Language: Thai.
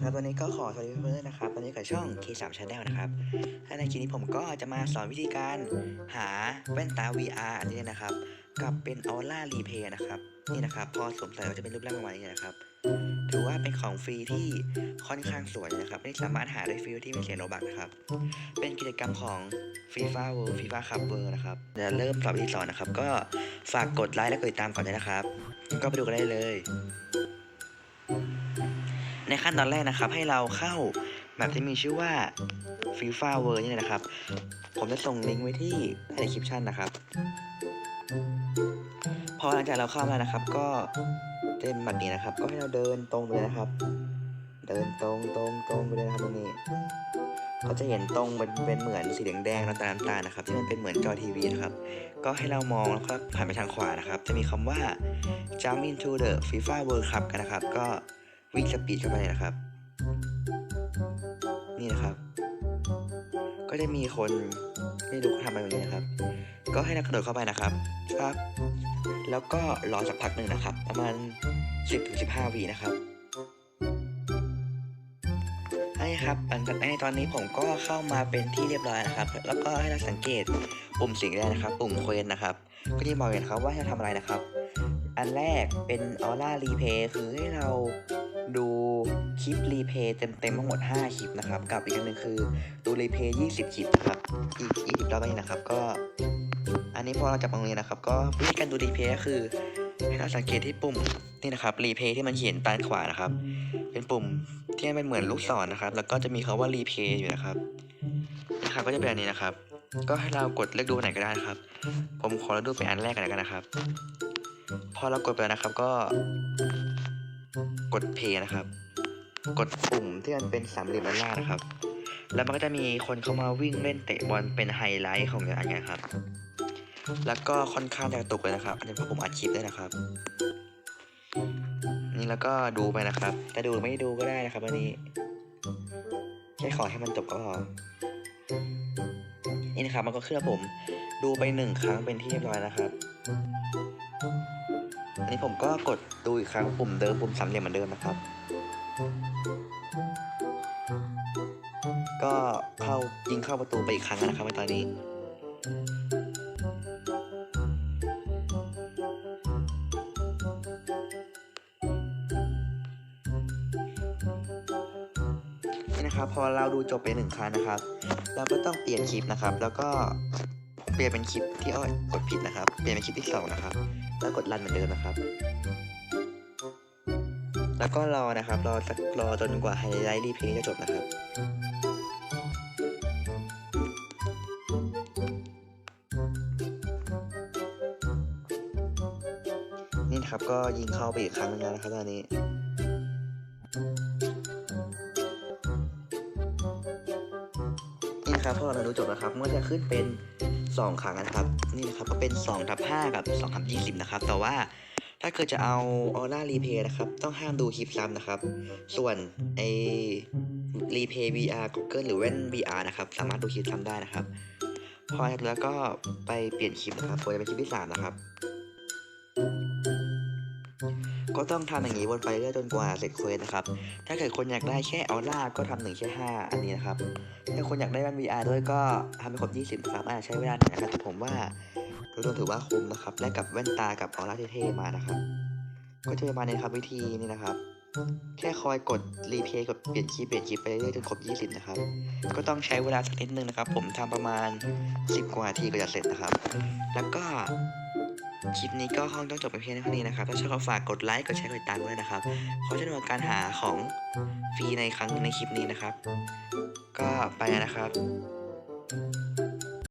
ครับวันนี้ก็ขอสวัสดีเพื่อนๆนะครับวันนี้กับช่อง K3 Channel นะครับถ้าในคลิปนี้ผมก็จะมาสอนวิธีการหาแว่นตา VR อันนี้นะครับ กับเป็น Aura Replay นะครับ นี่นะครับ พอสวมใส่ก็จะเป็นรูปร่างประมาณนี้นะครับ ถือว่าเป็นของฟรีที่ค่อนข้างสวยนะครับไม่สามารถหาได้ฟรีที่ไม่เสียโนบักนะครับ เป็นกิจกรรมของ FIFA World FIFA Cup World นะครับเดี๋ยวเริ่มสอนวิธีสอนนะครับ ก็ฝากกดไลค์และกดติดตามก่อนด้วยนะครับ ก็ไปดูกันได้เลย ในขั้นตอนแรกนะครับ ให้เราเข้าแบบที่มีชื่อว่า FIFA World นี่นะครับ ผมจะส่งลิงก์ไว้ที่ใน description นะครับ พอหลังจากเราเข้ามานะครับ ก็จะเป็นแบบนี้นะครับ ก็ให้เราเดินตรงไปเลยนะครับ เดินตรงตรงตรงไปเลยนะครับตรงนี้ก็จะเห็นตรงเป็นเป็นเหมือนสีแดงแดงๆน้ำตาลน้ำตาลนะครับที่มันเป็นเหมือนจอทีวีนะครับ ก็ให้เรามองแล้วก็ผ่านไปทางขวานะครับ จะมีคำว่า jump into the FIFA World Cup กันนะครับ ก็ วิ่งสปีดเข้าไปนะครับ นี่นะครับ ก็จะมีคนไม่รู้เขาทำอะไรแบบนี้นะครับ ก็ให้นักกระโดดเข้าไปนะครับครับ แล้วก็รอสักพักหนึ่งนะครับ ประมาณ 10-15วินะครับให้ครับหลังจากในตอนนี้ผมก็เข้ามาเป็นที่เรียบร้อยนะครับ แล้วก็ให้เราสังเกตปุ่มสีแดงนะครับ ปุ่มเควสนะครับ ก็จะบอกเลยนครับว่าให้เราทำอะไรนะครับ อันแรกเป็นออร่ารีเพย์คือให้เรา ดูคลิปรีเพย์เต็มๆทั้งหมด 5 คลิปนะครับ กับอีกอันหนึ่งคือดูรีเพย์20 คลิปนะครับ อีก20รอบนี้นะครับ ก็ อันนี้พอเราจับตรงนี้นะครับ ก็วิธีการดูรีเพย์ก็คือให้เราสังเกตที่ปุ่มนี่นะครับรีเพย์ที่มันเขียนด้านขวานะครับ เป็นปุ่มที่มันเป็นเหมือนลูกศรนะครับ แล้วก็จะมีคาว่ารีเพย์อยู่นะครับนะครับก็จะเป็นอันนี้นะครับ ก็ให้เรากดเลือกดูไหนก็ได้นะครับ ผมขอเลือกดูเป็นอันแรกกันแล้วกันนะครับ พอเรากดไปแล้วนะครับก็ กดเพย์นะครับ กดปุ่มที่มันเป็นสามเหลี่ยมด้านล่างนะครับ แล้วมันก็จะมีคนเข้ามาวิ่งเล่นเตะบอลเป็นไฮไลท์ของงานเนี้ยครับ แล้วก็ค่อนข้างจะตกเลยนะครับ อันนี้เพราะผมอัดคลิปด้วยนะครับ นี่แล้วก็ดูไปนะครับจะดูไม่ดูก็ได้นะครับอันนี้แค่ขอให้มันจบก็พอนี่นะครับมันก็ขึ้นว่าผมดูไปหนึ่งครั้งเป็นที่เรียบร้อยนะครับ อันนี้ผมก็กดดูอีกครั้งปุ่มเดิมปุ่มสามเหลี่ยมเหมือนเดิมนะครับ ก็เข้ายิงเข้าประตูไปอีกครั้งนะครับในตอนนี้นี่นะครับพอเราดูจบไปหนึ่งครั้งนะครับ เราก็ต้องเปลี่ยนคลิปนะครับ แล้วก็เปลี่ยนเป็นคลิปที่อ้อยกดผิดนะครับ เปลี่ยนเป็นคลิปที่สองนะครับ แล้วกดรันเหมือนเดิมนะครับ แล้วก็รอนะครับ รอสักรอจนกว่าไฮไลท์รีเพลย์จะจบนะครับนี่นะครับก็ยิงเข้าไปอีกครั้งหนึงแล้วนะครับตอนนี้นี่นะครับพอเราดูจบนะครับมันจะขึ้นเป็น 2 ครั้งนะครับ นี่นะครับก็เป็น2ทับ5กับ2ทับ20 นะครับ แต่ว่าถ้าเกิดจะเอาออร่ารีเพย์นะครับ ต้องห้ามดูคลิปซ้ำนะครับ ส่วนไอรีเพย์ VR Google หรือแว่น VR นะครับ สามารถดูคลิปซ้ำได้นะครับ พอแล้วก็ไปเปลี่ยนคลิปนะครับโดยเป็นคลิปที่ 3 นะครับ ก็ต้องทำอย่างนี้วนไปเรื่อยจนกว่าเสร็จเควสนะครับ ถ้าเกิดคนอยากได้แค่ออร่าก็ทำหนึ่งแค่ห้าอันนี้นะครับ ถ้าคนอยากได้แว่น VR ด้วยก็ทำให้ครบ20นะครับอาจจะใช้เวลาหน่อยนะครับแต่ผมว่าโดยรวมถือว่าคุ้มนะครับและกับแว่นตากับออร่าเท่ๆมานะครับ ก็จะประมาณนี้ครับวิธีนี้นะครับแค่คอยกดรีเพย์กดเปลี่ยนคลิปเปลี่ยนคลิปไปเรื่อยๆจนครบ 20 นะครับ ก็ต้องใช้เวลาสักนิดนึงนะครับ ผมทำประมาณ 10 กว่านาทีก็จะเสร็จนะครับ แล้วก็ คลิปนี้ก็ห้องต้องจบไปเพียงเท่านี้นะครับถ้าชอบก็ฝากกดไลค์กดแชร์กดติดตามด้วยนะครับขอเช่นเดียวกับการหาของฟรีในครั้งในคลิปนี้นะครับ ก็ไปแล้วนะครับ